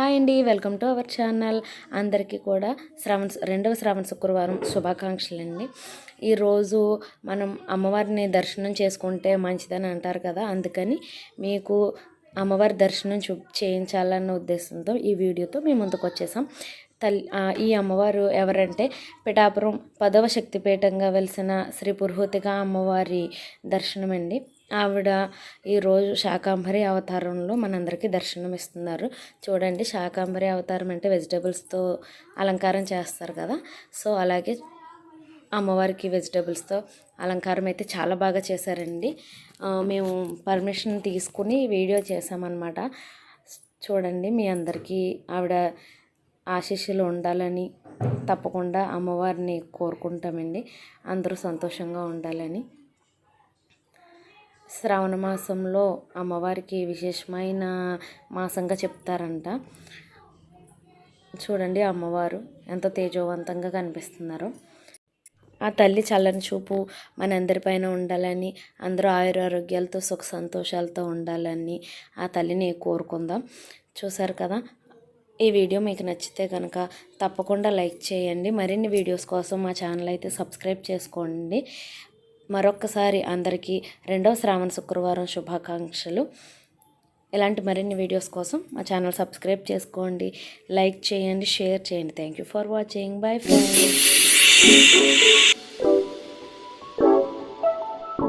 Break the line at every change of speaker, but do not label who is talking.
Hi అండి welcome to our channel. అందరికీ కూడా శ్రావణ రెండవ శ్రావణ శుక్రవారం శుభాకాంక్షలు అండి ఈరోజు మనం అమ్మవారిని దర్శనం చేసుకుంటే మంచిదని అంటారు కదా అందుకని మీకు అమ్మవారి దర్శనం చూ చేయించాలన్న ఉద్దేశంతో ఈ వీడియోతో మేము ముందుకు వచ్చేసాం. తల్లి ఈ అమ్మవారు ఎవరంటే పిఠాపురం పదవ శక్తిపీఠంగా వెలిసిన శ్రీ పురుహూతిగా అమ్మవారి దర్శనం అండి ఆవిడ ఈరోజు శాకాంబరి అవతారంలో మనందరికీ దర్శనం ఇస్తున్నారు చూడండి శాకాంబరి అవతారం అంటే వెజిటేబుల్స్తో అలంకారం చేస్తారు కదా. సో అలాగే అమ్మవారికి వెజిటేబుల్స్తో అలంకారం అయితే చాలా బాగా చేశారండి. మేము పర్మిషన్ తీసుకుని వీడియో చేసామన్నమాట చూడండి మీ అందరికీ ఆవిడ ఆశీస్సులు ఉండాలని తప్పకుండా అమ్మవారిని కోరుకుంటామండి. అందరూ సంతోషంగా ఉండాలని. శ్రావణ మాసంలో అమ్మవారికి విశేషమైన మాసంగా చెప్తారంట. చూడండి అమ్మవారు ఎంత తేజోవంతంగా కనిపిస్తున్నారు. ఆ తల్లి చల్లని చూపు మనందరిపైన ఉండాలని అందరూ ఆయురారోగ్యాలతో సుఖ సంతోషాలతో ఉండాలని ఆ తల్లిని కోరుకుందాం. చూసారు కదా? ఈ వీడియో మీకు నచ్చితే కనుక తప్పకుండా లైక్ చేయండి. మరిన్ని వీడియోస్ కోసం మా ఛానల్ అయితే సబ్స్క్రైబ్ చేసుకోండి. మరొక్కసారి అందరికీ రెండవ శ్రావణ శుక్రవారం శుభాకాంక్షలు. ఇలాంటి మరిన్ని వీడియోస్ కోసం మా ఛానల్ సబ్స్క్రైబ్ చేసుకోండి లైక్ చేయండి షేర్ చేయండి. Thank you for watching bye friends